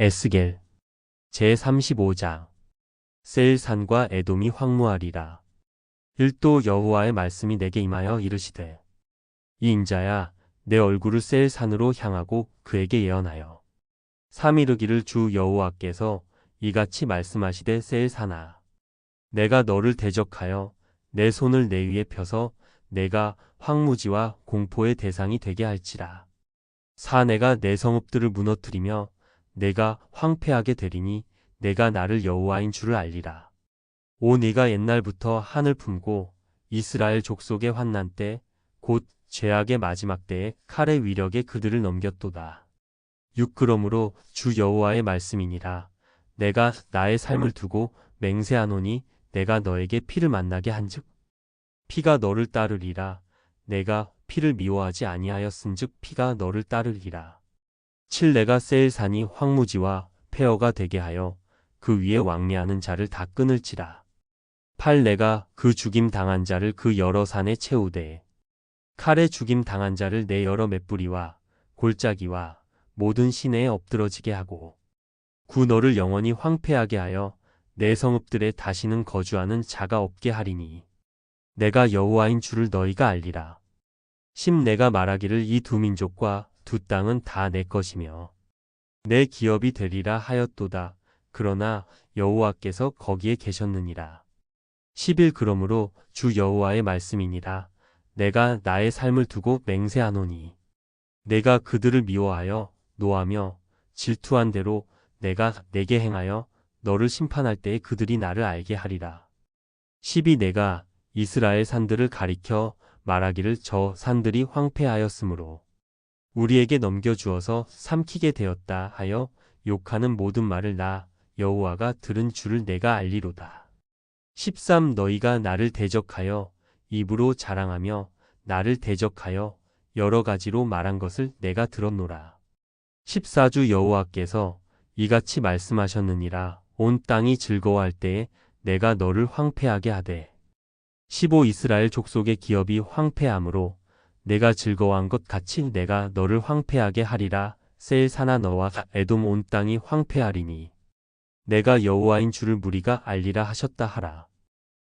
에스겔 제35장. 셀산과 에돔이 황무하리라. 일도 여호와의 말씀이 내게 임하여 이르시되 이 인자야 내 얼굴을 셀산으로 향하고 그에게 예언하여. 삼이르기를 주 여호와께서 이같이 말씀하시되 셀산아 내가 너를 대적하여 내 손을 내 위에 펴서 내가 황무지와 공포의 대상이 되게 할지라. 사 내가 내 성읍들을 무너뜨리며 내가 황폐하게 되리니 내가 나를 여호와인 줄을 알리라. 오 네가 옛날부터 하늘 품고 이스라엘 족속의 환난 때 곧 죄악의 마지막 때에 칼의 위력에 그들을 넘겼도다. 육 그러므로 주 여호와의 말씀이니라. 내가 나의 삶을 두고 맹세하노니 내가 너에게 피를 만나게 한즉 피가 너를 따르리라. 내가 피를 미워하지 아니하였은즉 피가 너를 따르리라. 7 내가 셀산이 황무지와 폐허가 되게 하여 그 위에 왕래하는 자를 다 끊을지라. 8 내가 그 죽임 당한 자를 그 여러 산에 채우되 칼에 죽임 당한 자를 내 여러 맷뿌리와 골짜기와 모든 시내에 엎드러지게 하고 구 너를 영원히 황폐하게 하여 내 성읍들에 다시는 거주하는 자가 없게 하리니 내가 여호와인 줄을 너희가 알리라. 10 내가 말하기를 이 두 민족과 두 땅은 다 내 것이며 내 기업이 되리라 하였도다. 그러나 여호와께서 거기에 계셨느니라. 11 그러므로 주 여호와의 말씀이니라. 내가 나의 삶을 두고 맹세하노니 내가 그들을 미워하여 노하며 질투한 대로 내가 내게 행하여 너를 심판할 때에 그들이 나를 알게 하리라. 12 내가 이스라엘 산들을 가리켜 말하기를 저 산들이 황폐하였으므로 우리에게 넘겨주어서 삼키게 되었다 하여 욕하는 모든 말을 나 여호와가 들은 줄을 내가 알리로다. 13 너희가 나를 대적하여 입으로 자랑하며 나를 대적하여 여러 가지로 말한 것을 내가 들었노라. 14주 여호와께서 이같이 말씀하셨느니라 온 땅이 즐거워할 때에 내가 너를 황폐하게 하되 15 이스라엘 족속의 기업이 황폐함으로 내가 즐거워한 것 같이 내가 너를 황폐하게 하리라. 셀사나 너와 에돔 온 땅이 황폐하리니 내가 여호와인 줄을 무리가 알리라 하셨다 하라